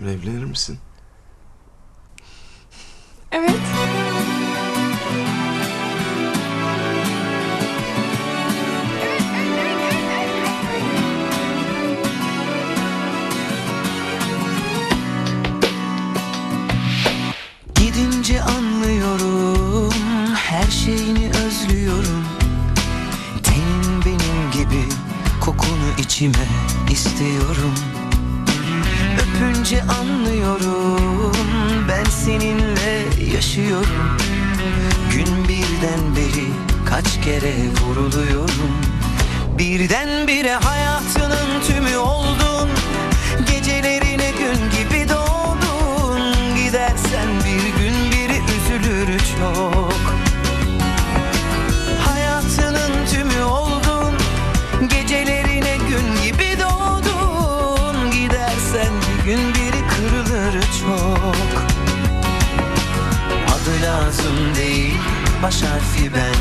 Evlenir misin? Evet. Gidince anlıyorum her şeyini özlüyorum Tenin benim gibi kokunu içime istiyorum Öpünce anlıyorum. Ben seninle yaşıyorum. Gün birden beri kaç kere vuruluyorum. Birdenbire hayatının tümü oldun gün biri kırılır çok. Adı lazım değil baş harfi ben.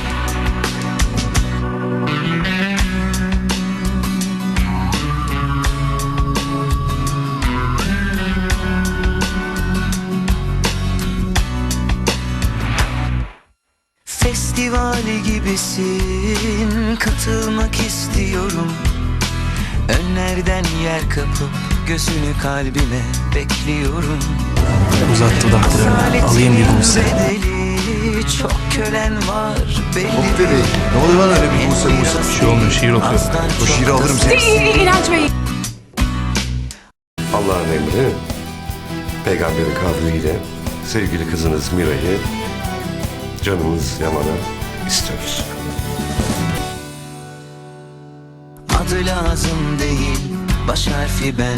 Festivali gibisin katılmak istiyorum. Önlerden yer kapıp gözünü kalbime bekliyorum Uzattı dudaklarını alayım bir buse. çok kölen var belli Hop Bey, ne oluyor lan öyle bir Buse Buse? Bir şey olmuyor şiir okuyor. Azdan O şiiri alırım seni. İnanç Bey. Allah'ın emri, peygamberin kavliyle sevgili kızınız Mira'yı canımız Yaman'a istiyoruz. Adı lazım değil baş harfi ben